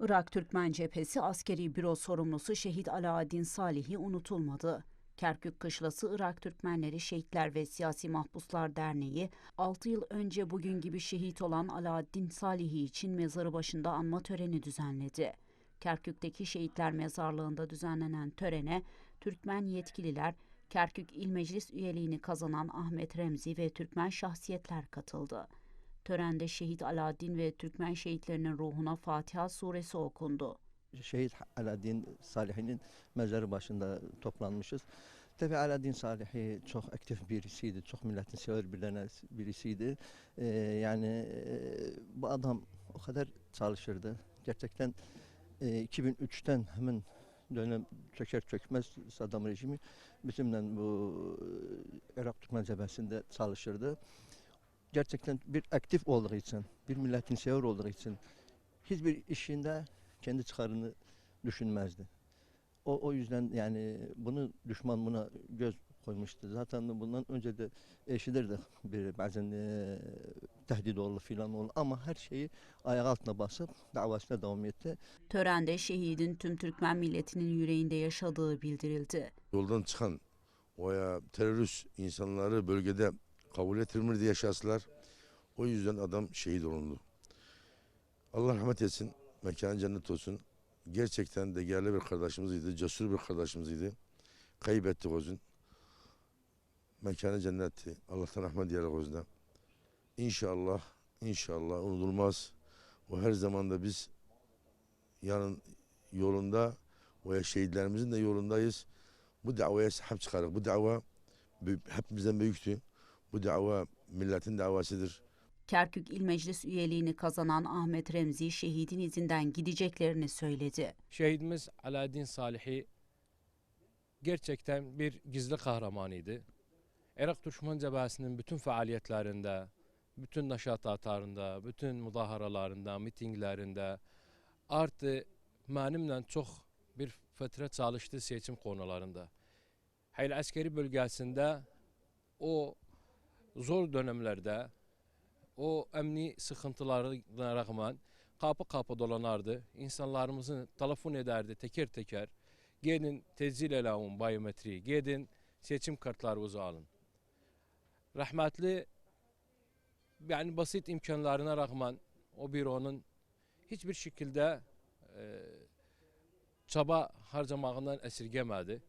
Irak Türkmen Cephesi askeri büro sorumlusu şehit Alaaddin Salih'i unutulmadı. Kerkük Kışlası Irak Türkmenleri Şehitler ve Siyasi Mahpuslar Derneği 6 yıl önce bugün gibi şehit olan Alaaddin Salih'i için mezarı başında anma töreni düzenledi. Kerkük'teki şehitler mezarlığında düzenlenen törene Türkmen yetkililer, Kerkük İl Meclis üyeliğini kazanan Ahmet Remzi ve Türkmen şahsiyetler katıldı. Törende şehit Alaaddin ve Türkmen şehitlerinin ruhuna Fatiha suresi okundu. Şehit Alaaddin Salih'in mezarı başında toplanmışız. Tabi Alaaddin Salih'i çok aktif birisiydi, çok milletin sever birisiydi. Ee, yani e, bu adam o kadar çalışırdı. Gerçekten e, 2003'ten hemen dönem çöker çökmez Saddam rejimi bizimle bu e, Irak Türkmen cephesinde çalışırdı. Gerçekten bir aktif olduğu için, bir milletin sever olduğu için hiçbir işinde kendi çıkarını düşünmezdi. O, o yüzden yani bunu düşman buna göz koymuştu. Zaten bundan önce de eşidirdi bir bazen e, tehdit oldu filan oldu ama her şeyi ayak altına basıp davasına devam etti. Törende şehidin tüm Türkmen milletinin yüreğinde yaşadığı bildirildi. Yoldan çıkan oya terörist insanları bölgede kabul ettirmir diye. O yüzden adam şehit olundu. Allah rahmet etsin, mekanı cennet olsun. Gerçekten de değerli bir kardeşimizdi, cesur bir kardeşimizdi. Kaybettik o gün. Mekanı cennetti. Allah'tan rahmet diyelim o yüzden. İnşallah, inşallah unutulmaz. O her zaman da biz yanın yolunda veya şehitlerimizin de yolundayız. Bu davaya sahip çıkarız. Bu dava hepimizden büyüktü. Bu dava milletin davasıdır. Kerkük İl Meclis üyeliğini kazanan Ahmet Remzi şehidin izinden gideceklerini söyledi. Şehidimiz Alaaddin Salih'i gerçekten bir gizli kahramanıydı. Irak Düşman Cephesi'nin bütün faaliyetlerinde, bütün naşatatlarında, bütün mudaharalarında, mitinglerinde artı benimle çok bir fıtre çalıştı seçim konularında. Hayli askeri bölgesinde o zor dönemlerde o emni sıkıntılarına rağmen kapı kapı dolanardı. İnsanlarımızı telefon ederdi teker teker. Gelin tezil elağın biyometri, gelin seçim kartlarınızı alın. Rahmetli yani basit imkanlarına rağmen o büronun hiçbir şekilde e, çaba harcamağından esirgemedi.